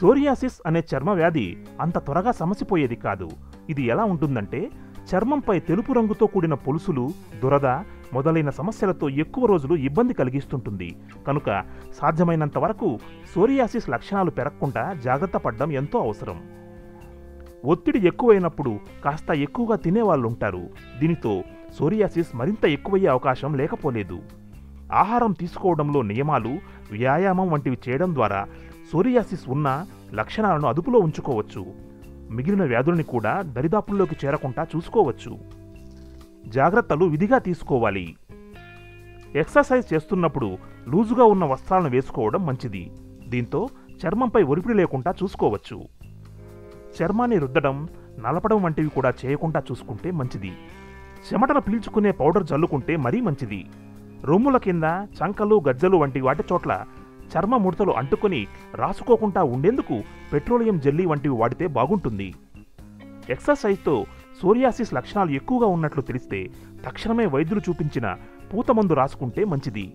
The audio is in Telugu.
సోరియాసిస్ అనే చర్మ వ్యాధి అంత త్వరగా సమసిపోయేది కాదు. ఇది ఎలా ఉంటుందంటే చర్మంపై తెలుపు రంగుతో కూడిన పొలుసులు దురద మొదలైన సమస్యలతో ఎక్కువ రోజులు ఇబ్బంది కలిగిస్తుంటుంది. కనుక సాధ్యమైనంత వరకు సోరియాసిస్ లక్షణాలు పెరగకుండా జాగ్రత్త పడడం ఎంతో అవసరం. ఒత్తిడి ఎక్కువైనప్పుడు కాస్త ఎక్కువగా తినేవాళ్ళు ఉంటారు దీనితో సోరియాసిస్ మరింత ఎక్కువయ్యే అవకాశం లేకపోలేదు. ఆహారం తీసుకోవడంలో నియమాలు వ్యాయామం వంటివి చేయడం ద్వారా సోరియాసిస్ ఉన్న లక్షణాలను అదుపులో ఉంచుకోవచ్చు. మిగిలిన వ్యాధుల్ని కూడా దరిదాపుల్లోకి చేరకుండా చూసుకోవచ్చు. జాగ్రత్తలు విధిగా తీసుకోవాలి. ఎక్సర్సైజ్ చేస్తున్నప్పుడు లూజుగా ఉన్న వస్త్రాలను వేసుకోవడం మంచిది. దీంతో చర్మంపై ఒరిపిడి లేకుండా చూసుకోవచ్చు. చర్మాన్ని రుద్దడం నలపడం వంటివి కూడా చేయకుండా చూసుకుంటే మంచిది. చెమటను పీల్చుకునే పౌడర్ జల్లుకుంటే మరీ మంచిది. రొమ్ముల కింద చంకలు గజ్జలు వంటి వాటి చోట్ల చర్మ ముడతలు అంటుకొని రాసుకోకుండా ఉండేందుకు పెట్రోలియం జెల్లీ వంటివి వాడితే బాగుంటుంది. ఎక్సర్సైజ్తో సోరియాసిస్ లక్షణాలు ఎక్కువగా ఉన్నట్లు తెలిస్తే తక్షణమే వైద్యులు చూపించిన పూతమందు రాసుకుంటే మంచిది.